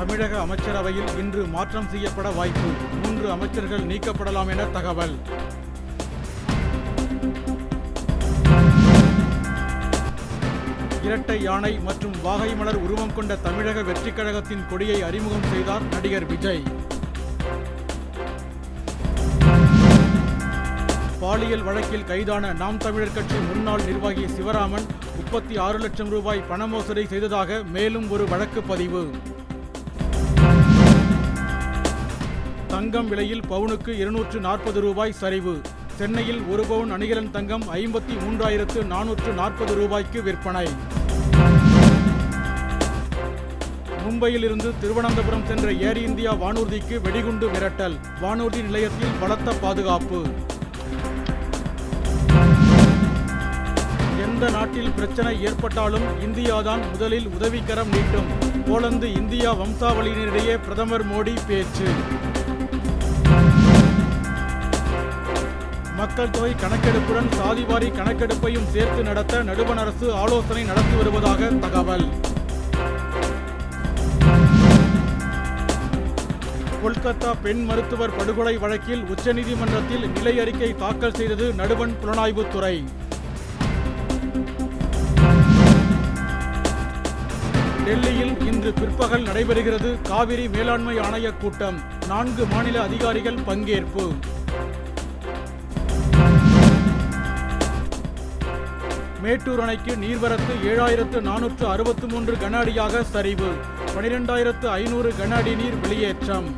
தமிழக அமைச்சரவையில் இன்று மாற்றம் செய்யப்பட வாய்ப்பு. மூன்று அமைச்சர்கள் நீக்கப்படலாம் என தகவல். இரட்டை யானை மற்றும் வாகை மலர் உருவம் கொண்ட தமிழக வெற்றிக் கழகத்தின் கொடியை அறிமுகம் செய்தார் நடிகர் விஜய். பாலியல் வழக்கில் கைதான நாம் தமிழர் கட்சி முன்னாள் நிர்வாகி சிவராமன் முப்பத்தி ஆறு லட்சம் ரூபாய் பண மோசடி செய்ததாக மேலும் ஒரு வழக்கு பதிவு. தங்கம் விலையில் பவுனுக்கு இருநூற்று நாற்பது ரூபாய் சரிவு. சென்னையில் ஒரு பவுன் அணிகலன் தங்கம் ஐம்பத்தி மூன்றாயிரத்து நானூற்று நாற்பது ரூபாய்க்கு விற்பனை. மும்பையில் இருந்து திருவனந்தபுரம் சென்ற ஏர் இந்தியா வானூர்திக்கு வெடிகுண்டு மிரட்டல் வானூர்தி நிலையத்தில் பலத்த பாதுகாப்பு. எந்த நாட்டில் பிரச்சனை ஏற்பட்டாலும் இந்தியாதான் முதலில் உதவிக்கரம் நீட்டும். போலந்து இந்தியா வம்சாவளியினரிடையே பிரதமர் மோடி பேச்சு. மக்கள் தொகை கணக்கெடுப்புடன் சாதிவாரி கணக்கெடுப்பையும் சேர்த்து நடத்த நடுவண் அரசு ஆலோசனை நடத்தி வருவதாக தகவல். கொல்கத்தா பெண் மருத்துவர் படுகொலை வழக்கில் உச்சநீதிமன்றத்தில் நிலை அறிக்கை தாக்கல் செய்தது நடுவண் புலனாய்வுத்துறை. டெல்லியில் இன்று பிற்பகல் நடைபெறுகிறது காவிரி மேலாண்மை ஆணைய கூட்டம். நான்கு மாநில அதிகாரிகள் பங்கேற்பு. மேட்டூர் அணைக்கு நீர்வரத்து ஏழாயிரத்து நானூற்று அறுபத்து மூன்று கன அடியாக சரிவு. பனிரெண்டாயிரத்து ஐநூறு கன அடி நீர் வெளியேற்றம்.